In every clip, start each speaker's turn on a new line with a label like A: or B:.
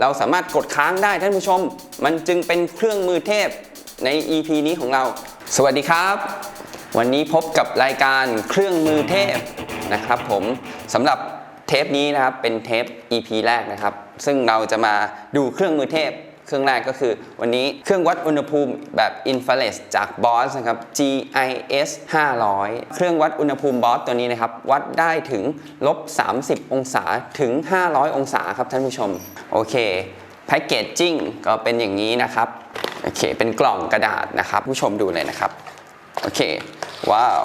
A: เราสามารถกดค้างได้ท่านผู้ชม มันจึงเป็นเครื่องมือเทพใน EP นี้ของเรา สวัสดีครับ วันนี้พบกับรายการเครื่องมือเทพนะครับ ผมสำหรับเทปนี้นะครับเป็นเทป EP แรกนะครับ ซึ่งเราจะมาดูเครื่องมือเทพ เครื่องแรกก็คือ วันนี้เครื่องวัดอุณหภูมิแบบอินฟราเรดจาก Boss นะครับ GIS 500 เครื่องวัดอุณหภูมิ Boss ตัวนี้นะครับ วัดได้ถึงลบ 30 องศาถึง 500 องศาครับท่านผู้ชม โอเคแพ็กเกจจิ้งก็เป็นอย่างนี้นะครับ โอเค เป็นกล่องกระดาษนะครับ ผู้ชมดูเลยนะครับ โอเค ว้าว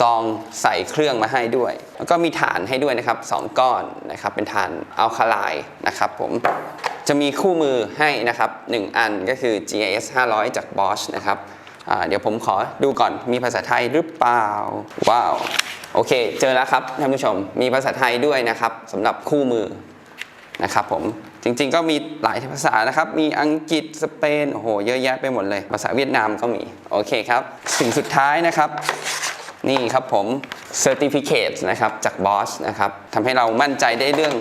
A: ซองใส่เครื่องมาให้ด้วย แล้วก็มีฐานให้ด้วยนะครับสองก้อนนะครับ เป็นฐานอัลคาไลน์นะครับผม จะมีคู่มือให้นะครับ 1 อันก็คือ GIS 500 จาก Bosch นะครับเดี๋ยวผมขอดูก่อนมีภาษาไทยหรือเปล่า ว้าว โอเค เจอแล้วครับท่านผู้ชมมีภาษาไทยด้วยนะครับสำหรับคู่มือนะครับผมจริงๆก็มีหลายภาษานะครับ มีอังกฤษสเปนโอ้โหเยอะแยะไปหมดเลย ภาษาเวียดนามก็มี โอเคครับ สิ่งสุดท้ายนะครับ นี่ครับผม Certificate นะครับจาก Bosch นะครับทำให้เรามั่นใจได้เรื่อง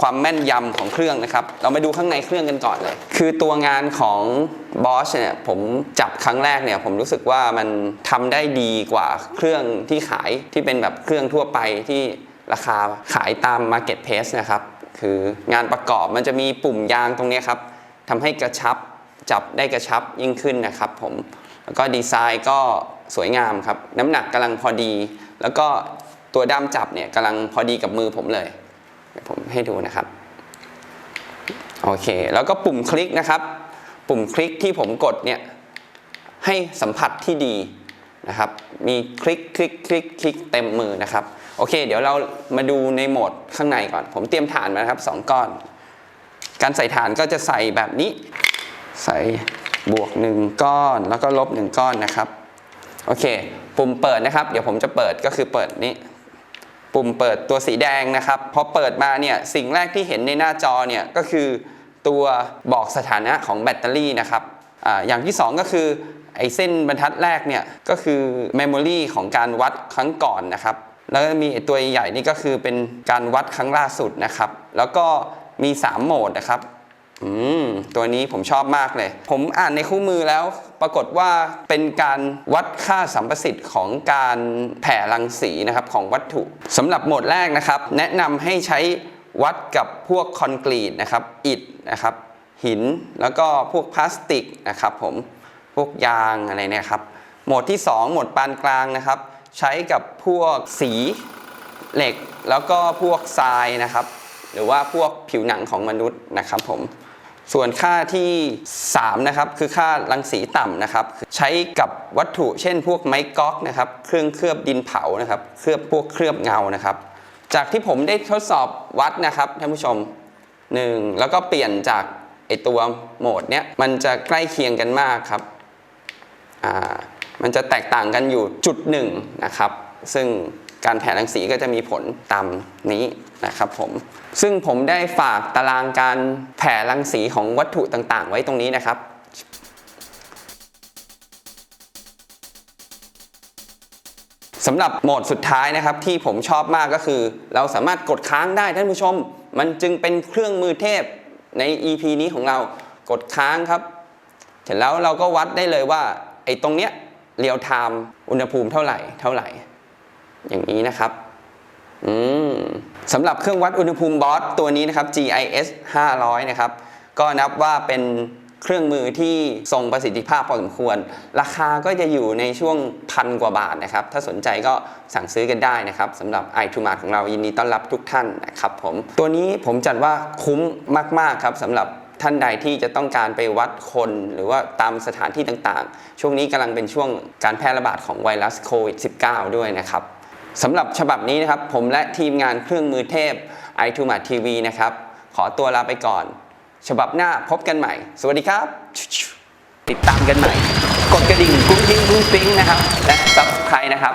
A: ความแม่นยำของเครื่องนะครับ เรามาดูข้างในเครื่องกันก่อนเลย คือตัวงานของ Bosch เนี่ยผมจับครั้งแรกเนี่ยผมรู้สึกว่ามันทำได้ดีกว่าเครื่องที่ขายที่เป็นแบบเครื่องทั่วไปที่ราคาขายตาม Market Place นะครับ คืองานประกอบมันจะมีปุ่มยางตรงนี้ครับทำให้กระชับจับได้กระชับยิ่งขึ้นนะครับผมแล้วก็ดีไซน์ก็สวยงามครับ น้ำหนักกำลังพอดี แล้วก็ตัวด้ามจับเนี่ยกำลังพอดีกับมือผมเลย ผมให้ดูนะครับโอเค แล้วก็ปุ่มคลิกนะครับ ปุ่มคลิกที่ผมกดเนี่ยให้สัมผัสที่ดีนะครับ มีคลิกคลิกคลิกคลิกเต็มมือนะครับ โอเค เดี๋ยวเรามาดูในโหมดข้างในก่อน ผมเตรียมฐานมานะครับ 2 ก้อน การใส่ฐานก็จะใส่แบบนี้ ใส่บวก 1 ก้อน แล้วก็ลบ 1 ก้อนนะครับ โอเค ปุ่มเปิดนะครับ เดี๋ยวผมจะเปิดก็คือเปิดนี้ ปุ่มเปิดตัวสีแดงนะครับพอเปิดมาเนี่ยสิ่งแรกที่เห็นในหน้าจอเนี่ยก็คือตัวบอกสถานะของแบตเตอรี่นะครับออย่างที่ 2 ก็คือไอ้เส้นบรรทัดแรกเนี่ยก็คือเมมโมรีของการวัดครั้งก่อนนะครับแล้วมีตัวใหญ่นี่ก็คือเป็นการวัดครั้งล่าสุดนะครับ แล้วก็มี 3 โหมดนะครับ อืมตัวนี้ผมชอบมากเลย ผมอ่านในคู่มือแล้ว ปรากฏว่าเป็นการวัดค่าสัมประสิทธิ์ของการแผ่รังสีนะครับของวัตถุสำหรับโหมดแรกนะครับ แนะนำให้ใช้วัดกับพวกคอนกรีตนะครับอิฐนะครับหินแล้วก็พวกพลาสติกนะครับผมพวกยางอะไรเนี่ยครับโหมดที่ 2 โหมดปานกลางนะครับ ใช้กับพวกสีเหล็กแล้วก็พวกทรายนะครับ หรือว่าพวกผิวหนังของมนุษย์นะครับผม ส่วนค่าที่ 3 นะครับ คือค่ารังสีต่ำนะครับ ใช้กับวัตถุเช่นพวกไม้ก๊อกนะครับ เครื่องเคลือบดินเผานะครับ เคลือบพวกเคลือบเงานะครับ จากที่ผมได้ทดสอบวัดนะครับท่านผู้ชมหนึ่งแล้วก็เปลี่ยนจากไอตัวโหมดเนี้ยมันจะใกล้เคียงกันมากครับอ่ามันจะแตกต่างกันอยู่จุดหนึ่งนะครับ ซึ่ง การแผ่รังสีก็จะมีผลตามนี้นะครับผมซึ่งผมได้ฝากตารางการแผ่รังสีของวัตถุต่างๆ ไว้ตรงนี้นะครับสำหรับโหมดสุดท้ายนะครับที่ผมชอบมากก็คือ เราสามารถกดค้างได้ท่านผู้ชม มันจึงเป็นเครื่องมือเทพใน EP นี้ของเรากดค้างครับ เสร็จแล้วเราก็วัดได้เลยว่าไอ้ตรงเนี้ยเรียลไทม์อุณหภูมิเท่าไหร่เท่าไหร่ อย่างนี้นะครับอืมสำหรับเครื่องวัดอุณหภูมิบอสตัวนี้นะครับ GIS 500 นะครับ ก็นับว่าเป็นเครื่องมือที่ทรงประสิทธิภาพพอสมควร ราคาก็จะอยู่ในช่วงพันกว่าบาทนะครับ ถ้าสนใจก็สั่งซื้อกันได้นะครับสำหรับ i t o m a r ของเรายินดีต้อนรับทุกท่านนะครับผมตัวนี้ผมจัดว่าคุ้มมาก ๆ ครับสำหรับท่านใดที่จะต้องการไปวัดคนหรือว่าตามสถานที่ต่างๆ ช่วงนี้กำลังเป็นช่วงการแพร่ระบาดของไวรัสโควิด -19 ด้วยนะครับ สำหรับฉบับนี้นะครับ ผมและทีมงานเครื่องมือเทพ i t o m a t TV นะครับ ขอตัวลาไปก่อน ฉบับหน้าพบกันใหม่ สวัสดีครับ ติดตามกันใหม่ กดกระดิ่งกุ้งกิ้งกุ้งปิ้งนะครับ และ subscribe นะครับ